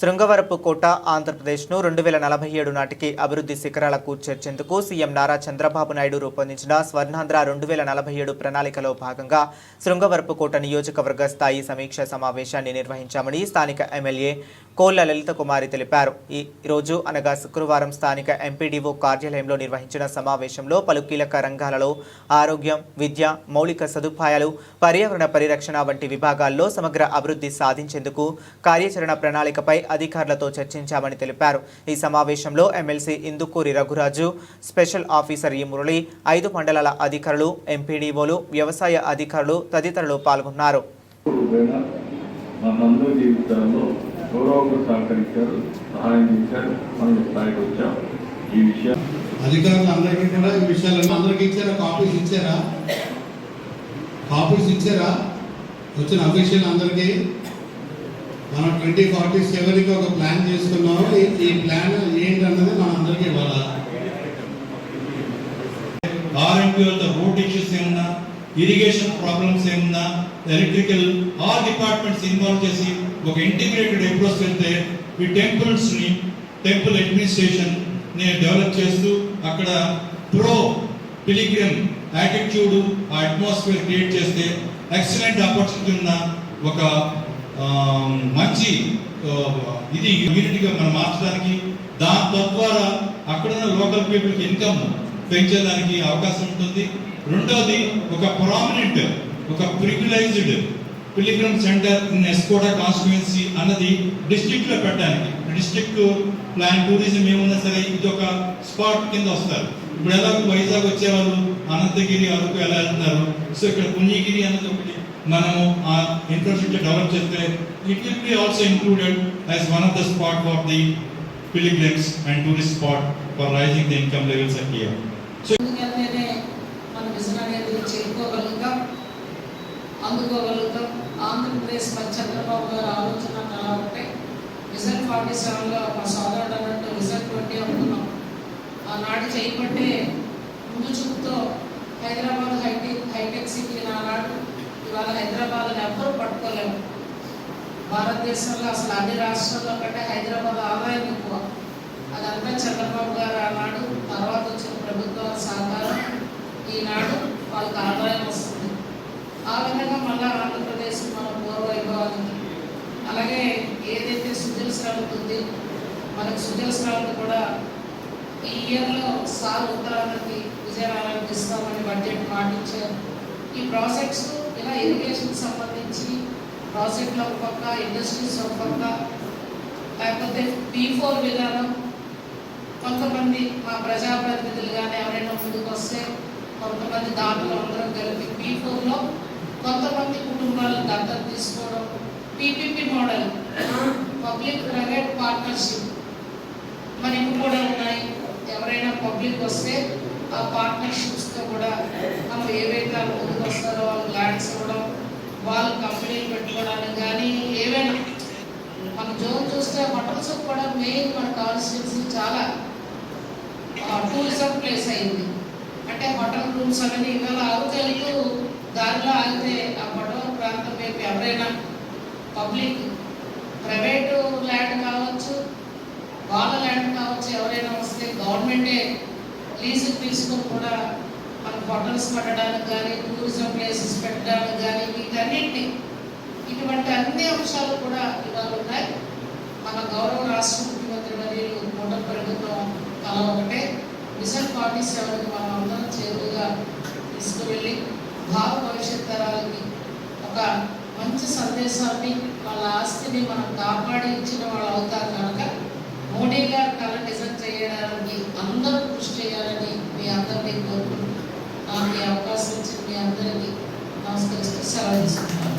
శృంగవరపు కోట ఆంధ్రప్రదేశ్ను రెండు వేల నలభై ఏడు నాటికి అభివృద్ధి శిఖరాలకు చేర్చేందుకు సీఎం నారా చంద్రబాబు నాయుడు రూపొందించిన స్వర్ణాంధ్ర రెండు వేల నలభై ఏడు ప్రణాళికలో భాగంగా శృంగవరపు కోట నియోజకవర్గ స్థాయి సమీక్ష సమావేశాన్ని నిర్వహించామని స్థానిక ఎమ్మెల్యే కోళ్ళ లలిత కుమారి తెలిపారు. ఈ రోజు అనగా శుక్రవారం స్థానిక ఎంపీడీఓ కార్యాలయంలో నిర్వహించిన సమావేశంలో పలు కీలక రంగాలలో ఆరోగ్యం విద్య మౌలిక సదుపాయాలు పర్యావరణ పరిరక్షణ వంటి విభాగాల్లో సమగ్ర అభివృద్ధి సాధించేందుకు కార్యాచరణ ప్రణాళికపై అధికారులతో చర్చించామని తెలిపారు. ఈ సమావేశంలో MLC Indukuri Raghuraju special officer E Murali ఐదు మండలాల అధికారులు ఎంపీడీఓలు వ్యవసాయ అధికారులు తదితరులు పాల్గొన్నారు. రూపేణ మనందరి జీవితాల్లో గౌరవంగా సహకరించారు సహాయం చేశారు మనం ఈ స్థాయికి వచ్చాం. ఈ విషయం అధికారులు అందరికీ కూడా ఈ విషయాలను అందరికీ ఇచ్చారా? కాపీస్ ఇచ్చారా? కాపీస్ ఇచ్చారా? వచ్చిన అఫీషియల్ అందరికీ? మనం ట్వంటీ ఫార్టీ సెవెన్కి ఒక ప్లాన్ చేసుకున్నాము. ఈ- ఈ ప్లాన్ ఏంటన్నది మన అందరికీ ఇవ్వాలి? ఆర్ఎంపీలతో రోడ్ ఇష్యూస్ ఏమన్నా ఇరిగేషన్ ప్రాబ్లమ్స్ ఏమన్నా ఎలక్ట్రికల్ ఆల్ డిపార్ట్మెంట్స్ ఇన్వాల్వ్ చేసి ఒక ఇంటిగ్రేటెడ్ అప్రోచ్ వెళ్తే ఈ టెంపుల్స్ని టెంపుల్ అడ్మినిస్ట్రేషన్ని డెవలప్ చేస్తూ అక్కడ ప్రో పిలిగ్రిమ్ యాటిట్యూడ్ ఆ అట్మాస్ఫియర్ క్రియేట్ చేస్తే ఎక్సలెంట్ ఆపర్చునిటీ ఉన్న ఒక మంచి ఇది యూనిట్గా మనం మార్చడానికి దాని తద్వారా అక్కడున్న లోకల్ పీపుల్కి ఇన్కమ్ పెంచేదానికి అవకాశం ఉంటుంది. రెండోది ఒక ప్రామినెంట్ ఒక ప్రివిలైజ్డ్ పిలిగ్రమ్ సెంటర్ ఇన్ ఎస్కోడా కాన్స్టిట్యుయెన్సీ అన్నది డిస్ట్రిక్ట్లో పెట్టడానికి. డిస్ట్రిక్ట్ ప్లాన్ టూరిజం ఏమున్నా సరే ఇది ఒక స్పాట్ కింద వస్తారు. ఇప్పుడు ఎలా వైజాగ్ వచ్చేవాళ్ళు అనంతగిరి అరకు ఎలా వెళ్తున్నారు? సో ఇక్కడ పుణ్యగిరి అన్నది ఒకటి. మనము ఆ ఇన్ఫ్రాస్ట్రక్చర్ డెవలప్ చేస్తే it will be also included as one of the spot for the pilgrims and tourist spot for raising the income levels at here ముందుకెళ్తేనే మన విజన్ అనేది చేరుకోగలుగుతాం అందుకోగలుగుతాం. ఆంధ్రప్రదేశ్ మరి చంద్రబాబు గారు ఆలోచన అలా ఉంటే విజన్ ఫార్టీ సెవెన్లో మా సోదరుడు అన్నట్టు విజన్ ట్వంటీ అనుకున్నాం. ఆనాడు చేయబట్టే ముందు చూపుతో హైదరాబాద్ హైటెక్ హైటెక్ సిటీ ఆనాడు ఇవాళ హైదరాబాద్ని ఎవ్వరూ పట్టుకోలేము. భారతదేశంలో అసలు అన్ని రాష్ట్రాల్లో కంటే హైదరాబాద్ ఆదాయం ఎక్కువ. అదంతా చంద్రబాబు గారు ఆనాడు తర్వాత వచ్చిన ప్రభుత్వాల సహకారం ఈనాడు వాళ్ళకి ఆదాయం వస్తుంది. ఆ విధంగా మళ్ళా ఆంధ్రప్రదేశ్ మన పూర్వవైభవానికి అలాగే ఏదైతే సుజల శ్రావతి ఉంది మనకు సుజల శ్రావతి కూడా ఈ ఇయర్లో సార్ ఉత్తరాంధ్రకి విజయనగరానికి ఇస్తామని బడ్జెట్ మాటించారు ఈ ప్రాజెక్ట్స్ ఇలా సంబంధించి ప్రాజెక్టుల ఒక పక్క ఇండస్ట్రీస్ ఒక పక్క లేకపోతే బీ ఫోర్ విధానం కొంతమంది మా ప్రజాప్రతినిధులు కానీ ఎవరైనా ముందుకు వస్తే కొంతమంది దాంట్లో అందరం కలిపి బీ ఫోర్లో కొంతమంది కుటుంబాలను దత్తత తీసుకోవడం PPP model public private partnership మరి ఇవి కూడా ఉన్నాయి? ఎవరైనా పబ్లిక్ వస్తే ఆ పార్ట్నర్షిప్స్తో కూడా మనం ఏవైతే ముందుకు వస్తారో వాళ్ళు ల్యాండ్స్ ఇవ్వడం వాళ్ళు కంపెనీలు పెట్టుకోవడానికి కానీ ఏవైనా మన జోన్ చూస్తే హోటల్స్ కూడా మెయిన్ మన కాన్స్టిట్యున్సీ చాలా టూరిజం ప్లేస్ అయింది. అంటే హోటల్ రూమ్స్ అనేది ఇవాళ ఆగుతూ దారిలో ఆగితే ఆ హోటల్ ప్రాంతం వైపు ఎవరైనా పబ్లిక్ ప్రైవేటు ల్యాండ్ కావచ్చు వాళ్ళ ల్యాండ్ కావచ్చు ఎవరైనా వస్తే గవర్నమెంటే లీజుకు తీసుకుని కూడా మన హోటల్స్ పెట్టడానికి కానీ టూరిజం ప్లేసెస్ పెట్టడానికి కానీ వీటన్నిటిని ఇటువంటి అన్ని అంశాలు కూడా ఇవాళ ఉన్నాయి. మన గౌరవ రాష్ట్ర ముఖ్యమంత్రి మరియు కూటమి ప్రభుత్వం కల ఒకటే. విజన్ ఫార్టీ సెవెన్ మనం అందరం చేరువుగా తీసుకువెళ్ళి భావ భవిష్యత్ తరాలకి ఒక మంచి సందేశాన్ని వాళ్ళ ఆస్తిని మనం కాపాడి ఇచ్చిన వాళ్ళు అవుతారు కనుక మోడీ గారు కళ నిజం అందరూ కృషి చేయాలని మీ అందరినీ కోరుకుంటున్నాను. నాకు ఈ అవకాశం ఇచ్చిన మీ అందరినీ నమస్కరిస్తూ సెలవు తీసుకుంటాను